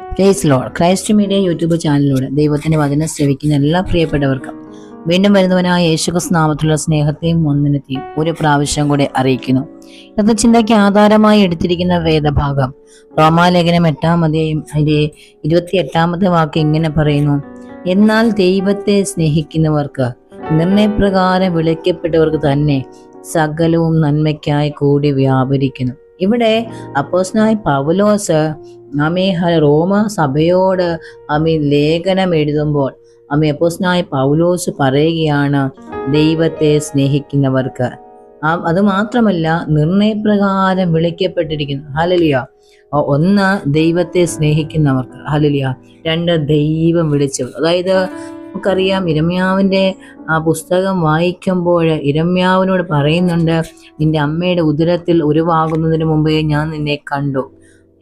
Praise lord Christ media YouTube ചാനലിലൂടെ ദൈവത്തിന്റെ വചനം ശ്രവിക്കുന്ന എല്ലാ പ്രിയപ്പെട്ടവർക്കും വീണ്ടും വരുന്നവനായ യേശുക്രി നാമത്തിലുള്ള സ്നേഹത്തെയും ഒന്നിനെത്തിയും ഒരു പ്രാവശ്യം കൂടെ അറിയിക്കുന്നു. ഇന്നത്തെ ചിന്തയ്ക്ക് ആധാരമായി എടുത്തിരിക്കുന്ന വേദഭാഗം റോമാലേഖനം എട്ടാമതേയും അതിന്റെ ഇരുപത്തി എട്ടാമത്തെ വാക്ക് ഇങ്ങനെ പറയുന്നു. എന്നാൽ ദൈവത്തെ സ്നേഹിക്കുന്നവർക്ക് നിർണയപ്രകാരം വിളിക്കപ്പെട്ടവർക്ക് തന്നെ സകലവും നന്മയ്ക്കായി കൂടി വ്യാപരിക്കുന്നു. ഇവിടെ അപ്പോസ്നായ പൗലോസ് അമേ റോമ സഭയോട് അമീ ലേഖനം എഴുതുമ്പോൾ അമീ അപ്പോസ്നായ പൗലോസ് പറയുകയാണ് ദൈവത്തെ സ്നേഹിക്കുന്നവർക്ക്. അത് മാത്രമല്ല നിർണയപ്രകാരം വിളിക്കപ്പെട്ടിരിക്കുന്നു. ഹലലിയ ഒന്ന് ദൈവത്തെ സ്നേഹിക്കുന്നവർക്ക്. ഹലലിയ രണ്ട് ദൈവം വിളിച്ചവർ. അതായത് നമുക്കറിയാം ഇരമ്യാവിന്റെ ആ പുസ്തകം വായിക്കുമ്പോൾ ഇരമ്യാവിനോട് പറയുന്നുണ്ട് നിന്റെ അമ്മയുടെ ഉദരത്തിൽ ഉരുവാകുന്നതിന് മുമ്പേ ഞാൻ നിന്നെ കണ്ടു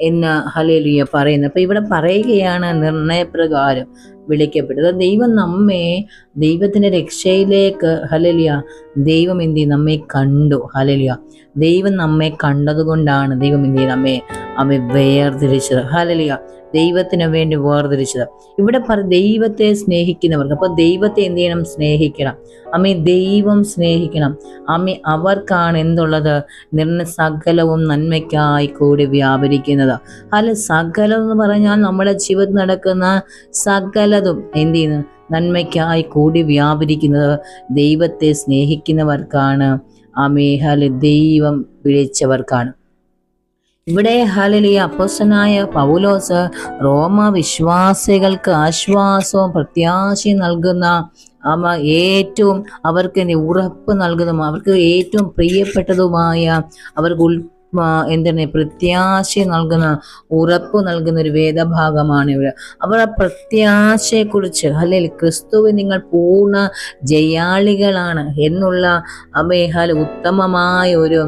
എന്ന് ഹലേലിയ പറയുന്നത് അപ്പം ഇവിടെ പറയുകയാണ് നിർണയപ്രകാരം വിളിക്കപ്പെട്ടത് ദൈവം നമ്മെ ദൈവത്തിന്റെ രക്ഷയിലേക്ക് ഹലലിയ ദൈവം എന്തി? നമ്മെ കണ്ടു. ഹലലിയ ദൈവം നമ്മെ കണ്ടതുകൊണ്ടാണ് ദൈവം എന്ത് ചെയ്യും? നമ്മെ നമ്മെ വേർതിരിച്ചത്. ഹലലിയ ദൈവത്തിന് വേണ്ടി വേർതിരിച്ചത്. ഇവിടെ പറ ദൈവത്തെ സ്നേഹിക്കുന്നവർക്ക് അപ്പൊ ദൈവത്തെ എന്ത് ചെയ്യണം? സ്നേഹിക്കണം. അമ്മേ ദൈവം സ്നേഹിക്കണം. അമ്മ അവർക്കാണ് എന്തുള്ളത്? നിർണ സകലവും നന്മയ്ക്കായി കൂടി വ്യാപരിക്കുന്നത്. അല്ല സകലം എന്ന് പറഞ്ഞാൽ നമ്മുടെ ജീവിതത്തിൽ നടക്കുന്ന സകലതും എന്ത് ചെയ്യുന്നു? നന്മയ്ക്കായി കൂടി വ്യാപരിക്കുന്നത് ദൈവത്തെ സ്നേഹിക്കുന്നവർക്കാണ്. ആമേ ഹല ദൈവം വിളിച്ചവർക്കാണ് ഇവിടെ ഹലലിയ അപ്പോസനായ പൗലോസ് റോമ വിശ്വാസികൾക്ക് ആശ്വാസവും പ്രത്യാശയും നൽകുന്ന അമ്മ ഏറ്റവും അവർക്ക് ഉറപ്പ് നൽകുന്നതും അവർക്ക് ഏറ്റവും പ്രിയപ്പെട്ടതുമായ അവർക്ക് എന്താണ് പ്രത്യാശ നൽകുന്ന ഉറപ്പ് നൽകുന്ന ഒരു വേദഭാഗമാണ് ഇവിടെ. അവർ ആ പ്രത്യാശയെക്കുറിച്ച് അല്ലെങ്കിൽ ക്രിസ്തുവിൽ നിങ്ങൾ പൂർണ ജയാളികളാണ് എന്നുള്ള അമേഹാൽ ഉത്തമമായ ഒരു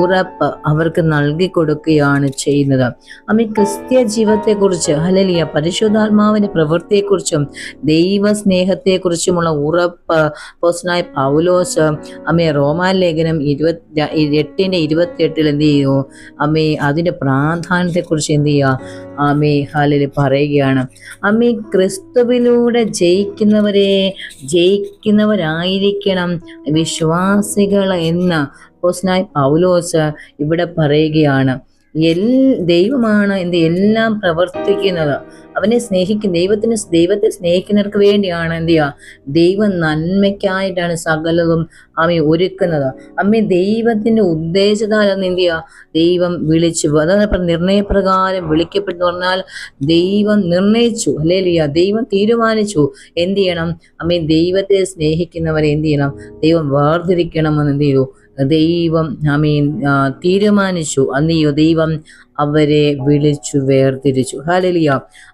ഉറപ്പ് അവർക്ക് നൽകി കൊടുക്കുകയാണ് ചെയ്യുന്നത്. അമ്മ ക്രിസ്ത്യ ജീവിതത്തെക്കുറിച്ച് ഹലലിയ പരിശുദ്ധാത്മാവിന്റെ പ്രവൃത്തിയെക്കുറിച്ചും ദൈവ സ്നേഹത്തെക്കുറിച്ചുമുള്ള ഉറപ്പ് പോസ്റ്റനായ പൗലോസ് അമ്മയെ റോമാൻ ലേഖനം ഇരുപത്തി എട്ടിന്റെ ഇരുപത്തി എട്ടിൽ എന്ത് ചെയ്യോ? അമ്മേ അതിന്റെ പ്രാധാന്യത്തെക്കുറിച്ച് എന്ത് ചെയ്യുക? അമ്മേ ഹാലിൽ പറയുകയാണ്. അമ്മേ ക്രിസ്തുവിലൂടെ ജയിക്കുന്നവരെ ജയിക്കുന്നവരായിരിക്കണം വിശ്വാസികൾ എന്ന് പോസ്നായി പൗലോസ് ഇവിടെ പറയുകയാണ് എൽ ദൈവമാണ് എന്ത് എല്ലാം പ്രവർത്തിക്കുന്നത്. അവനെ സ്നേഹിക്കും ദൈവത്തിന് ദൈവത്തെ സ്നേഹിക്കുന്നവർക്ക് വേണ്ടിയാണ് എന്ത് ചെയ്യുക? ദൈവം നന്മയ്ക്കായിട്ടാണ് സകലതും അമ്മ ഒരുക്കുന്നത്. അമ്മ ദൈവത്തിന്റെ ഉദ്ദേശത്താൽ അന്ന് എന്ത് ചെയ്യുക? ദൈവം വിളിച്ചു അതാണ് ഇപ്പം നിർണയപ്രകാരം വിളിക്കപ്പെട്ടു പറഞ്ഞാൽ ദൈവം നിർണയിച്ചു അല്ലേലിയ ദൈവം തീരുമാനിച്ചു എന്ത് ചെയ്യണം? അമ്മ ദൈവത്തെ സ്നേഹിക്കുന്നവരെ എന്ത് ചെയ്യണം? ദൈവം വേർതിരിക്കണമെന്ന് എന്ത് ചെയ്തു? ദൈവം അമീൻ തീരുമാനിച്ചു. അന്നീയോ ദൈവം അവരെ വിളിച്ചു വേർതിരിച്ചു. ഹാലലിയ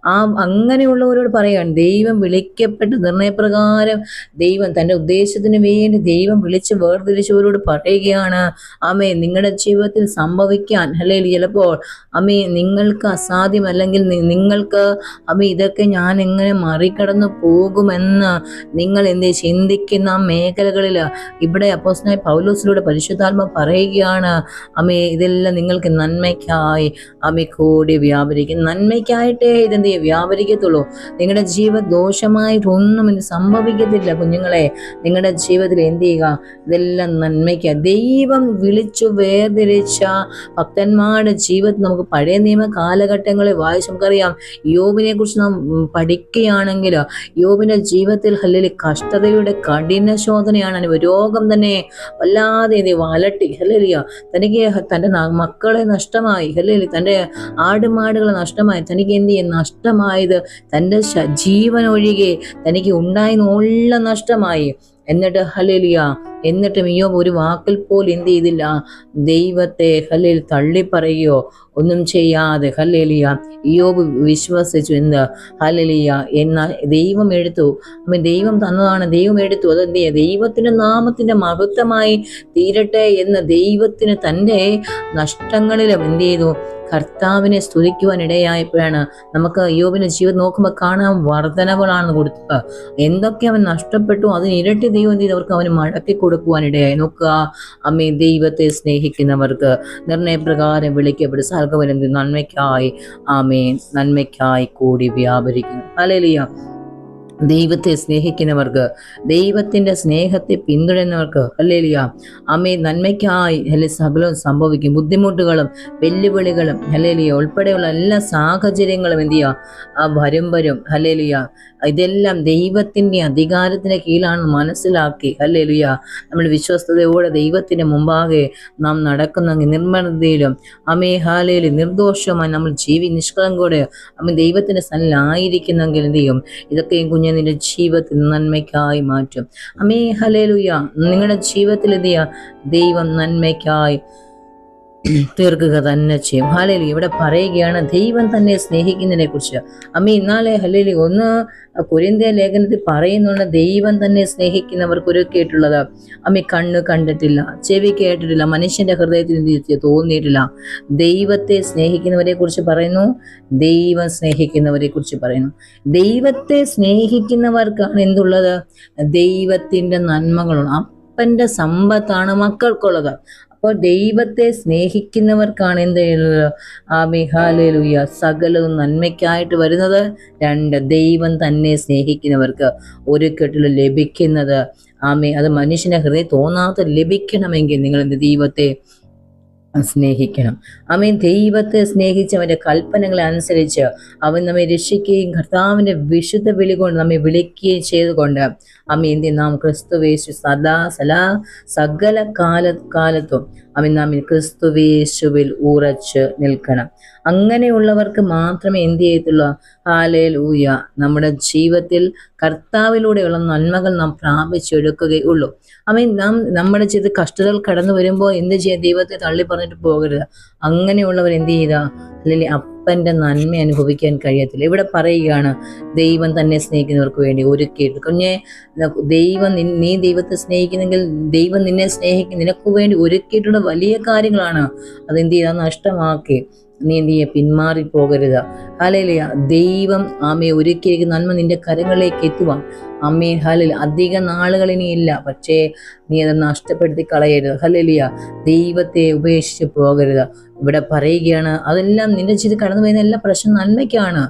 ആ അങ്ങനെയുള്ളവരോട് പറയാണ് ദൈവം വിളിക്കപ്പെട്ട് നിർണയപ്രകാരം ദൈവം തന്റെ ഉദ്ദേശത്തിന് വേണ്ടി ദൈവം വിളിച്ച് വേർതിരിച്ചവരോട് പറയുകയാണ് അമ്മേ നിങ്ങളുടെ ജീവിതത്തിൽ സംഭവിക്കാൻ അല്ലെങ്കിൽ ചിലപ്പോൾ അമ്മേ നിങ്ങൾക്ക് അസാധ്യം അല്ലെങ്കിൽ നിങ്ങൾക്ക് അമ്മ ഇതൊക്കെ ഞാൻ എങ്ങനെ മറികടന്നു പോകുമെന്ന് നിങ്ങൾ എന്ത് ചിന്തിക്കുന്ന മേഖലകളിൽ ഇവിടെ അപ്പോസ്നായ പൗലോസിലൂടെ പരിശുദ്ധാത്മ പറയുകയാണ് അമ്മേ ഇതെല്ലാം നിങ്ങൾക്ക് നന്മയ്ക്കായി. അമ്മ കൂടി വ്യാപരിക്കും. നന്മയ്ക്കായിട്ടേ ഇതെന്ത് വ്യാപരിക്കത്തുള്ളൂ. നിങ്ങളുടെ ജീവ ദോഷമായിട്ടൊന്നും ഇത് സംഭവിക്കത്തില്ല കുഞ്ഞുങ്ങളെ. നിങ്ങളുടെ ജീവിതത്തിൽ എന്ത് ചെയ്യുക? ഇതെല്ലാം നന്മയ്ക്ക. ദൈവം വിളിച്ചു വേർതിരിച്ച ഭക്തന്മാരുടെ ജീവിതത്തിൽ നമുക്ക് പഴയ നിയമ കാലഘട്ടങ്ങളിൽ വായിച്ച് നമുക്കറിയാം. യോബിനെ കുറിച്ച് നാം പഠിക്കുകയാണെങ്കിൽ യോബിന്റെ ജീവിതത്തിൽ അല്ലെങ്കിൽ കഷ്ടതയുടെ കഠിന ശോധനയാണ് അനുഭവം. രോഗം തന്നെ വല്ലാതെ വലട്ടി. ഹല്ലിയ തനിക്ക് തന്റെ മക്കളെ നഷ്ടമായി. ഹല്ലേലൂയ തന്റെ ആടുമാടുകൾ നഷ്ടമായി. തനിക്ക് എന്ത് ചെയ്യും? നഷ്ടമായത് തന്റെ ജീവൻ ഒഴികെ തനിക്ക് ഉണ്ടായിരുന്ന നഷ്ടമായി. എന്നിട്ട് ഹലേലിയ എന്നിട്ട് മിയോ ഒരു വാക്കിൽ പോലും എന്ത് ചെയ്തില്ല. ദൈവത്തെ ഹല്ലേൽ തള്ളിപ്പറയോ ഒന്നും ചെയ്യാതെ ഹലേലിയ ഇയോബ് വിശ്വസിച്ചു എന്ത് ഹലലിയ എന്ന ദൈവം എടുത്തു. ദൈവം തന്നതാണ് ദൈവം എടുത്തു. അത് എന്ത് ചെയ്യുക ദൈവത്തിന്റെ നാമത്തിന്റെ മഹത്വമായി തീരട്ടെ എന്ന് ദൈവത്തിന് തന്റെ നഷ്ടങ്ങളിലും എന്ത് ചെയ്തു? കർത്താവിനെ സ്തുതിക്കുവാൻ ഇടയായപ്പോഴാണ് നമുക്ക് യോബിന്റെ ജീവിതം നോക്കുമ്പോൾ കാണാൻ വർധനകളാണ് കൊടുത്തത്. എന്തൊക്കെ അവൻ നഷ്ടപ്പെട്ടു അതിന് ഇരട്ടി ദൈവം ചെയ്ത്? അവർക്ക് അവന് മടക്കി കൊടുക്കുവാൻ ഇടയായി നോക്കുക അമ്മേ ദൈവത്തെ സ്നേഹിക്കുന്നവർക്ക് നിർണയപ്രകാരം വിളിക്കപ്പെടും. സർഗവനന്തി നന്മയ്ക്കായി ആമേ നന്മയ്ക്കായി കൂടി വ്യാപരിക്കുന്നു. അലലിയ ദൈവത്തെ സ്നേഹിക്കുന്നവർക്ക് ദൈവത്തിന്റെ സ്നേഹത്തെ പിന്തുടരുന്നവർക്ക് അല്ലേലിയ അമ്മേ നന്മയ്ക്കായി അല്ലെ സകലവും സംഭവിക്കും. ബുദ്ധിമുട്ടുകളും വെല്ലുവിളികളും ഹലേലിയ ഉൾപ്പെടെയുള്ള എല്ലാ സാഹചര്യങ്ങളും എന്ത് ചെയ്യുക? ആ വരും വരും. ഇതെല്ലാം ദൈവത്തിന്റെ അധികാരത്തിന്റെ കീഴിലാണ് മനസ്സിലാക്കി. ഹലേലിയ നമ്മൾ വിശ്വസ്തയോടെ ദൈവത്തിന്റെ മുമ്പാകെ നാം നടക്കുന്ന നിർമ്മലതയിലും അമ്മേ ഹാലയിലും നിർദോഷമായി നമ്മൾ ജീവി നിഷ്കളങ്കോടെ അമ്മ ദൈവത്തിന്റെ ആയിരിക്കുന്നെങ്കിൽ എന്ത് ചെയ്യും? ഇതൊക്കെയും കുഞ്ഞ് നിന്റെ ജീവിതത്തിൽ നന്മയ്ക്കായി മാറ്റും. അമേ ഹലേലുയ നിങ്ങളുടെ ജീവിതത്തിൽ ദൈവം നന്മയ്ക്കായി തീർക്കുക തന്നെ ചെയ്യും. ഹലേലി ഇവിടെ പറയുകയാണ് ദൈവം തന്നെ സ്നേഹിക്കുന്നതിനെ കുറിച്ച്. അമ്മ ഇന്നാലെ ഹലേലി ഒന്ന് കുരിന്തിയ ലേഖനത്തിൽ പറയുന്നുണ്ട് ദൈവം തന്നെ സ്നേഹിക്കുന്നവർക്ക് ഒരു കേട്ടുള്ളത്. അമ്മ കണ്ണ് കണ്ടിട്ടില്ല ചെവി കേട്ടിട്ടില്ല മനുഷ്യന്റെ ഹൃദയത്തിൽ തോന്നിയിട്ടില്ല. ദൈവത്തെ സ്നേഹിക്കുന്നവരെ കുറിച്ച് പറയുന്നു ദൈവം സ്നേഹിക്കുന്നവരെ കുറിച്ച് പറയുന്നു. ദൈവത്തെ സ്നേഹിക്കുന്നവർക്കാണ് എന്തുള്ളത്? ദൈവത്തിന്റെ നന്മകളുണ്ട് അപ്പന്റെ സമ്പത്താണ് മക്കൾക്കുള്ളത്. അപ്പോൾ ദൈവത്തെ സ്നേഹിക്കുന്നവർക്കാണ് എന്ത് ചെയ്യുന്നത്? ആ മിഹാലുയ സകലവും നന്മയ്ക്കായിട്ട് വരുന്നത് രണ്ട് ദൈവം തന്നെ സ്നേഹിക്കുന്നവർക്ക് ഒരു കെട്ടിൽ ലഭിക്കുന്നത്. ആമേ അത് മനുഷ്യനെ ഹൃദയം തോന്നാത്ത ലഭിക്കണമെങ്കിൽ നിങ്ങൾ ദൈവത്തെ സ്നേഹിക്കണം. അവൻ ദൈവത്തെ സ്നേഹിച്ച് അവന്റെ കൽപ്പനകളെ അനുസരിച്ച് അവൻ നമ്മെ രക്ഷിക്കുകയും കർത്താവിന്റെ വിശുദ്ധ വിളി കൊണ്ട് നമ്മെ വിളിക്കുകയും ചെയ്തുകൊണ്ട് അമ്മ എന്തി നാം ക്രിസ്തുവേശു സദാ സലാ സകല കാല കാലത്തും അവൻ നാമിൽ ക്രിസ്തുവേശുവിൽ ഉറച്ച് നിൽക്കണം. അങ്ങനെയുള്ളവർക്ക് മാത്രമേ എന്ത് ചെയ്യത്തുള്ളൂ? ഹാലേൽ ഊയ നമ്മുടെ ജീവിതത്തിൽ കർത്താവിലൂടെയുള്ള നന്മകൾ നാം പ്രാപിച്ചെടുക്കുകയുള്ളൂ. അവൻ നാം നമ്മുടെ ചെയ്ത് കഷ്ടതകൾ കടന്നു വരുമ്പോൾ എന്ത് ചെയ്യാം ദൈവത്തെ തള്ളി പറഞ്ഞിട്ട് പോകരുത്. അങ്ങനെയുള്ളവർ എന്ത് ചെയ്ത അല്ലെങ്കിൽ അപ്പന്റെ നന്മ അനുഭവിക്കാൻ കഴിയത്തില്ല. ഇവിടെ പറയുകയാണ് ദൈവം തന്നെ സ്നേഹിക്കുന്നവർക്ക് വേണ്ടി ഒരുക്കിയിട്ട് കുഞ്ഞെ ദൈവം നീ ദൈവത്തെ സ്നേഹിക്കുന്നെങ്കിൽ ദൈവം നിന്നെ സ്നേഹിക്കും നിനക്ക് വേണ്ടി ഒരുക്കിയിട്ടുള്ള വലിയ കാര്യങ്ങളാണ്. അതെന്ത് ചെയ്യാ നഷ്ടമാക്കി. നീ ചെയ്യുക പിന്മാറി പോകരുത്. ഹലലിയ ദൈവം ആമയെ ഒരുക്കിയിരിക്കുന്ന നന്മ നിന്റെ കരങ്ങളിലേക്ക് എത്തുവാൻ അമ്മേ ഹലിൽ അധിക നാളുകൾ ഇനിയില്ല പക്ഷേ നീ അത് നഷ്ടപ്പെടുത്തി കളയരുത്. ഹലലിയ ദൈവത്തെ ഉപേക്ഷിച്ച് പോകരുത്. ഇവിടെ പറയുകയാണ് അതെല്ലാം നിന്റെ ജീവിതത്തിൽ കടന്നു വരുന്ന എല്ലാ പ്രശ്നം നന്മയ്ക്കാണ്.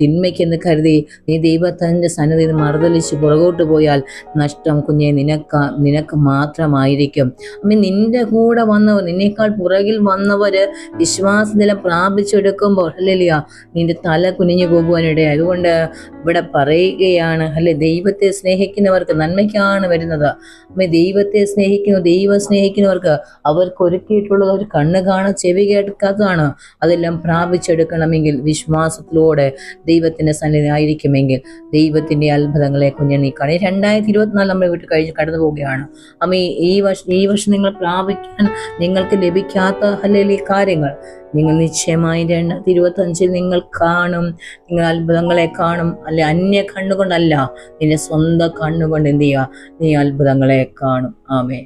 തിന്മയ്ക്കെന്ന് കരുതി നീ ദൈവത്തിന്റെ സന്നദ്ധയിൽ മറുതലിച്ച് പുറകോട്ട് പോയാൽ നഷ്ടം കുഞ്ഞെ നിനക്ക് നിനക്ക് മാത്രമായിരിക്കും. അമ്മ നിന്റെ കൂടെ വന്നവർ നിന്നേക്കാൾ പുറകിൽ വന്നവര് വിശ്വാസനില പ്രാപിച്ചെടുക്കുമ്പോൾ അല്ലല്ല നിന്റെ തല കുനിഞ്ഞു പോകുവാനിടയായി. അതുകൊണ്ട് ഇവിടെ പറയുകയാണ് അല്ലെ ദൈവത്തെ സ്നേഹിക്കുന്നവർക്ക് നന്മയ്ക്കാണ് വരുന്നത്. അമ്മ ദൈവത്തെ സ്നേഹിക്കുന്നു ദൈവം സ്നേഹിക്കുന്നവർക്ക് അവർക്ക് ഒരുക്കിയിട്ടുള്ളത് അവർ കണ്ണ് കാണാൻ ചെവി കേൾക്കാത്തതാണ്. അതെല്ലാം പ്രാപിച്ചെടുക്കണമെങ്കിൽ വിശ്വാസത്തിലൂടെ ദൈവത്തിന്റെ സന്നിധി ആയിരിക്കുമെങ്കിൽ ദൈവത്തിന്റെ അത്ഭുതങ്ങളെ കുഞ്ഞു നീ കാണി രണ്ടായിരത്തി ഇരുപത്തിനാല് നമ്മൾ വീട്ടിൽ കഴിഞ്ഞ് കടന്നു പോവുകയാണ്. അമ്മ ഈ- വർഷം ഈ വർഷം നിങ്ങൾ പ്രാപിക്കാൻ നിങ്ങൾക്ക് ലഭിക്കാത്ത അല്ലെങ്കിൽ കാര്യങ്ങൾ നിങ്ങൾ നിശ്ചയമായി രണ്ടായിരത്തി ഇരുപത്തി അഞ്ചിൽ നിങ്ങൾ കാണും. നിങ്ങൾ അത്ഭുതങ്ങളെ കാണും. അല്ലെ അന്യ കണ്ണുകൊണ്ടല്ല നിന്റെ സ്വന്തം കണ്ണുകൊണ്ട് എന്ത് ചെയ്യുക? നീ അത്ഭുതങ്ങളെ കാണും. ആമേ